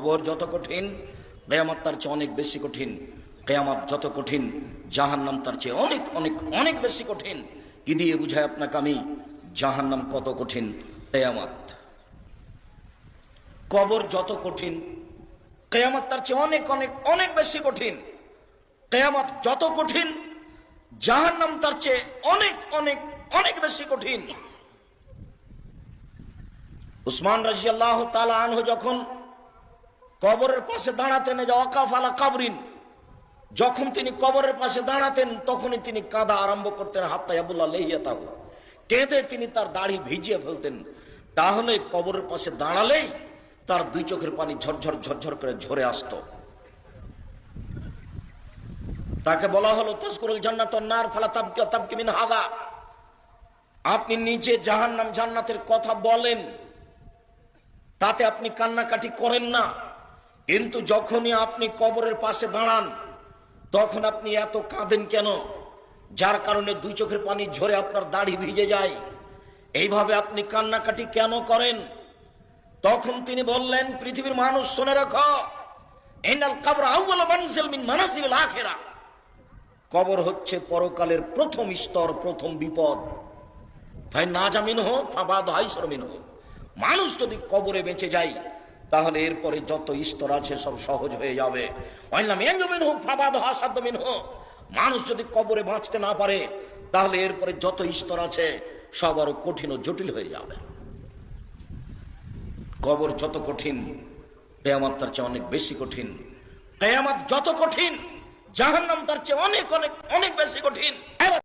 কবর যত কঠিন, কেয়ামত তার চেয়ে অনেক বেশি কঠিন। কেয়ামত যত কঠিন, জাহান্নাম তার চেয়ে অনেক অনেক অনেক বেশি কঠিন। কি দিয়ে বুঝায় আপনাকে আমি? জাহান্নাম কত কঠিন, কেয়ামত। কবর যত কঠিন, কেয়ামত তার চেয়ে অনেক অনেক অনেক বেশি কঠিন। কেয়ামত যত কঠিন, জাহান্নাম তার চেয়ে অনেক অনেক অনেক বেশি কঠিন। উসমান রাজি আল্লাহ আনহু যখন কবরের পাশে দাঁড়াতেন যে অকাফ আলা কাবরিন। যখন তিনি কবরের পাশে দাঁড়াতেন, তখনই তিনি কাঁদা আরম্ভ করতেন, হাত্তা আবুল্লাহ লেহিয়া তাহু। কেঁদে তিনি তার দাড়ি ভিজিয়ে ফেলতেন। তাহলে কবরের পাশে দাঁড়ালেই তার দুই চোখের পানি ঝরঝর ঝরঝর করে ঝরে আসতো। তাকে বলা হলো তসকুরুল জান্নাত নার, ফালা তাবকি তাবকি মিন হাদা। আপনি নিজে জাহান্নাম জান্নাতের কথা বলেন, তাতে আপনি কান্নাকাটি করেন না। কিন্তু যখনই আপনি কবরের পাশে দাঁড়ান, তখন আপনি এত কাঁদেন কেন? যার কারণে দুই চোখের পানি ঝরে আপনার দাড়ি ভিজে যায়। এইভাবে আপনি কান্নাকাটি কেন করেন? তখন তিনি বললেন, পৃথিবীর মানুষ, শুনে রাখো কবর কবর হচ্ছে পরকালের প্রথম স্তর, প্রথম বিপদ। তাই না জামিন হোক হাইসরমিন হোক। মানুষ যদি কবরে বেঁচে যায় তাহলে এরপরে যত স্তর আছে সব সহজ হয়ে যাবে। মানুষ যদি কবরে বাঁচতে না পারে, তাহলে এরপরে যত স্তর আছে সব আরও কঠিন ও জটিল হয়ে যাবে। কবর যত কঠিন, কেয়ামত তার চেয়ে অনেক বেশি কঠিন। কেয়ামত যত কঠিন, জাহান্নাম তার চেয়ে অনেক অনেক অনেক বেশি কঠিন।